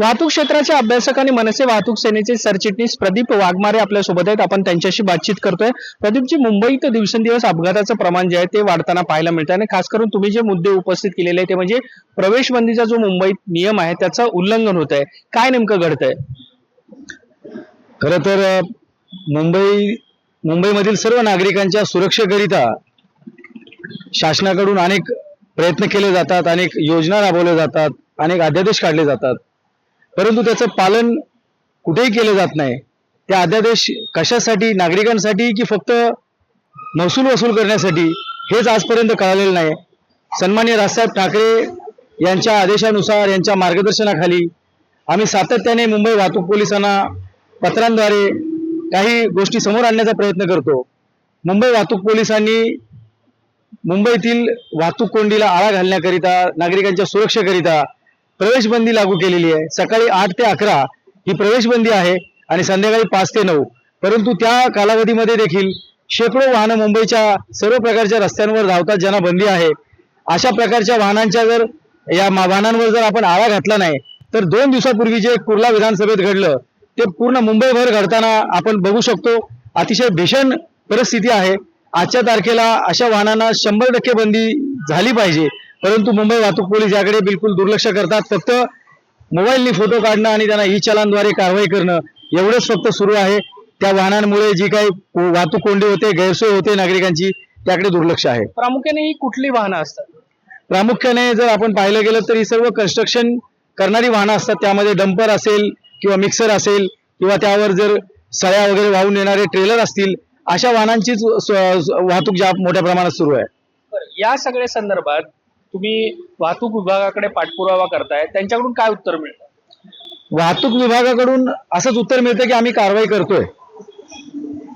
वाहतूक क्षेत्राचे अभ्यासक आणि मनसे वाहतूक सेनेचे सरचिटणीस प्रदीप वाघमारे आपल्यासोबत आहेत. आपण त्यांच्याशी बातचीत करतोय. प्रदीपजी मुंबईत दिवसेंदिवस अपघाताचं प्रमाण जे आहे ते वाढताना पाहायला मिळतं आणि खास करून तुम्ही जे मुद्दे उपस्थित केलेले आहे ते म्हणजे प्रवेशबंदीचा जो मुंबईत नियम आहे त्याचं उल्लंघन होत आहे काय नेमकं घडतंय? खर तर मुंबई मुंबईमधील सर्व नागरिकांच्या सुरक्षेकरिता शासनाकडून अनेक प्रयत्न केले जातात अनेक योजना राबवल्या जातात अनेक अध्यादेश काढले जातात. परंतु त्याचं पालन कुठेही केलं जात नाही. त्या अध्यादेश कशासाठी नागरिकांसाठी की फक्त महसूल वसूल करण्यासाठी हेच आजपर्यंत कळालेलं नाही. सन्मान्य राजसाहेब ठाकरे यांच्या आदेशानुसार यांच्या मार्गदर्शनाखाली आम्ही सातत्याने मुंबई वाहतूक पोलिसांना पत्रांद्वारे काही गोष्टी समोर आणण्याचा प्रयत्न करतो. मुंबई वाहतूक पोलिसांनी मुंबईतील वाहतूक कोंडीला आळा घालण्याकरिता नागरिकांच्या सुरक्षेकरिता प्रवेश बंदी लागू केलेली आहे. सकाळी आठ ते अकरा ही प्रवेश बंदी आहे आणि संध्याकाळी पाच ते नऊ. परंतु त्या कालावधीमध्ये देखील शेकडो वाहनं मुंबईच्या सर्व प्रकारच्या रस्त्यांवर धावतात ज्यांना बंदी आहे. अशा प्रकारच्या वाहनांच्या जर या वाहनांवर जर आपण आळा घातला नाही तर दोन दिवसापूर्वी जे कुर्ला विधानसभेत घडलं ते पूर्ण मुंबईभर घडताना आपण बघू शकतो. अतिशय भीषण परिस्थिती आहे. आजच्या तारखेला अशा वाहनांना शंभर टक्के बंदी झाली पाहिजे. परंतु मुंबई वाहतूक पोलीस याकडे बिलकुल दुर्लक्ष करतात. फक्त मोबाईलनी फोटो काढणं आणि त्यांना ई चलानद्वारे कारवाई करणं एवढंच फक्त सुरू आहे. त्या वाहनांमुळे जी काही वाहतूक कोंडी होते गैरसोय होते नागरिकांची त्याकडे दुर्लक्ष आहे. प्रामुख्याने ही कुठली वाहनं असतात? प्रामुख्याने जर आपण पाहिलं गेलं तर ही सर्व कन्स्ट्रक्शन करणारी वाहनं असतात. त्यामध्ये डंपर असेल किंवा मिक्सर असेल किंवा त्यावर जर सळ्या वगैरे वाहून येणारे ट्रेलर असतील अशा वाहनांचीच वाहतूक ज्या मोठ्या प्रमाणात सुरू आहे. या सगळ्या संदर्भात तुम्ही वाहतूक विभागाकडे पाठपुरावा करताय त्यांच्याकडून काय उत्तर मिळतं? वाहतूक विभागाकडून असंच उत्तर मिळतं की आम्ही कारवाई करतोय.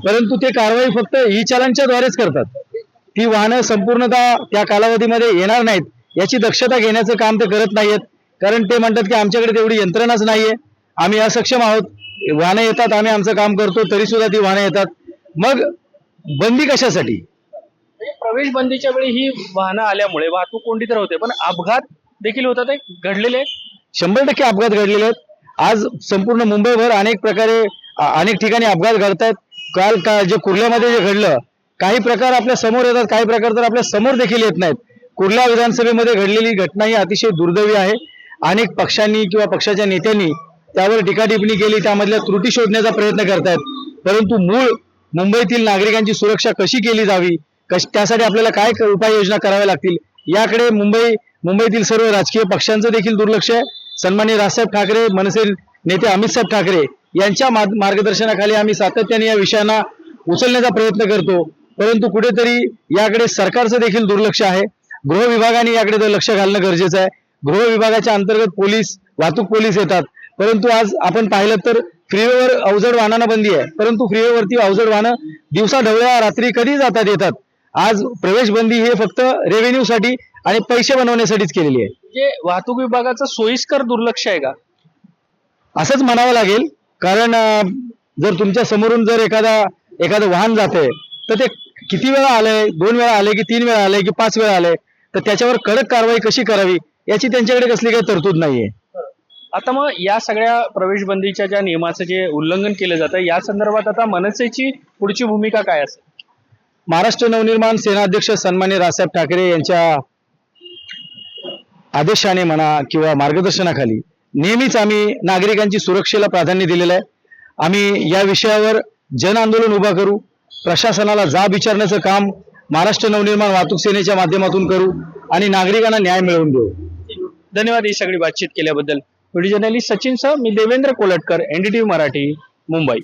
परंतु ते कारवाई फक्त ई चलानच्या द्वारेच करतात. ती वाहनं संपूर्णतः त्या कालावधीमध्ये येणार नाहीत याची दक्षता घेण्याचं काम ते करत नाहीयेत. कारण ते म्हणतात की आमच्याकडे तेवढी यंत्रणाच नाहीये. आम्ही असक्षम आहोत. वाहनं येतात आम्ही आमचं काम करतो तरी सुद्धा ती वाहनं येतात. मग बंदी कशासाठी? म्हणजे प्रवेश बंदीच्या वेळी ही वाहनं आल्यामुळे वाहतूक कोंडी तर होते पण अपघात देखील होतात घडलेले आहेत. शंभर टक्के अपघात घडलेले आहेत. आज संपूर्ण मुंबईभर अनेक प्रकारे अनेक ठिकाणी अपघात घडत आहेत काल का जे कुर्ल्यामध्ये जे घडलं काही प्रकार आपल्यासमोर येतात काही प्रकार तर आपल्यासमोर देखील येत नाहीत. कुर्ला विधानसभेमध्ये घडलेली घटना ही अतिशय दुर्दैवी आहे. अनेक पक्षांनी किंवा पक्षाच्या नेत्यांनी त्यावर टीकाटिपणी केली त्यामधल्या त्रुटी शोधण्याचा प्रयत्न करतायत. परंतु मूळ मुंबईतील नागरिकांची सुरक्षा कशी केली जावी कश त्यासाठी आपल्याला काय उपाययोजना कराव्या लागतील? याकडे मुंबई मुंबईतील सर्व राजकीय पक्षांचं देखील दुर्लक्ष आहे. सन्मान्य राजसाहेब ठाकरे मनसे नेते अमित साहेब ठाकरे यांच्या मार्गदर्शनाखाली आम्ही सातत्याने या विषयांना उचलण्याचा प्रयत्न करतो. परंतु कुठेतरी याकडे सरकारचं देखील दुर्लक्ष आहे. गृह विभागाने याकडे तर लक्ष घालणं गरजेचं आहे. गृह विभागाच्या अंतर्गत पोलीस वाहतूक पोलीस येतात. परंतु आज आपण पाहिलं तर फ्रीवेवर अवजड वाहनांना बंदी आहे. परंतु फ्रीवेवरती अवजड वाहनं दिवसा ढवळ्या रात्री कधी जातात येतात? आज प्रवेश बंदी हे फक्त रेव्हेन्यू साठी आणि पैसे बनवण्यासाठीच केलेली आहे. म्हणजे वाहतूक विभागाचं सोयीस्कर दुर्लक्ष आहे का? असंच म्हणावं लागेल कारण जर तुमच्या समोरून जर एखादा एखादं वाहन जाते तर ते किती वेळा आलंय? दोन वेळा आले की तीन वेळा आले की पाच वेळा आले तर त्याच्यावर कडक कारवाई कशी करावी? याची त्यांच्याकडे कसली काही तरतूद नाहीये. आता मग या सगळ्या प्रवेशबंदीच्या ज्या नियमाचं जे उल्लंघन केलं जातं या संदर्भात आता मनसेची पुढची भूमिका काय असेल? महाराष्ट्र नवनिर्माण सेनाध्यक्ष सन्मान्य राजसाहेब ठाकरे यांच्या आदेशाने म्हणा किंवा मार्गदर्शनाखाली नेहमीच आम्ही नागरिकांची सुरक्षेला प्राधान्य दिलेलं आहे. आम्ही या विषयावर जन आंदोलन उभा करू प्रशासनाला जाब विचारण्याचं काम महाराष्ट्र नवनिर्माण वाहतूक सेनेच्या माध्यमातून करू आणि नागरिकांना न्याय मिळवून देऊ. धन्यवाद ही सगळी बातचीत केल्याबद्दल. व्हिडिओ जर्नलिस्ट सचिन सह मी देवेंद्र कोलटकर एनडीटीव्ही मराठी मुंबई.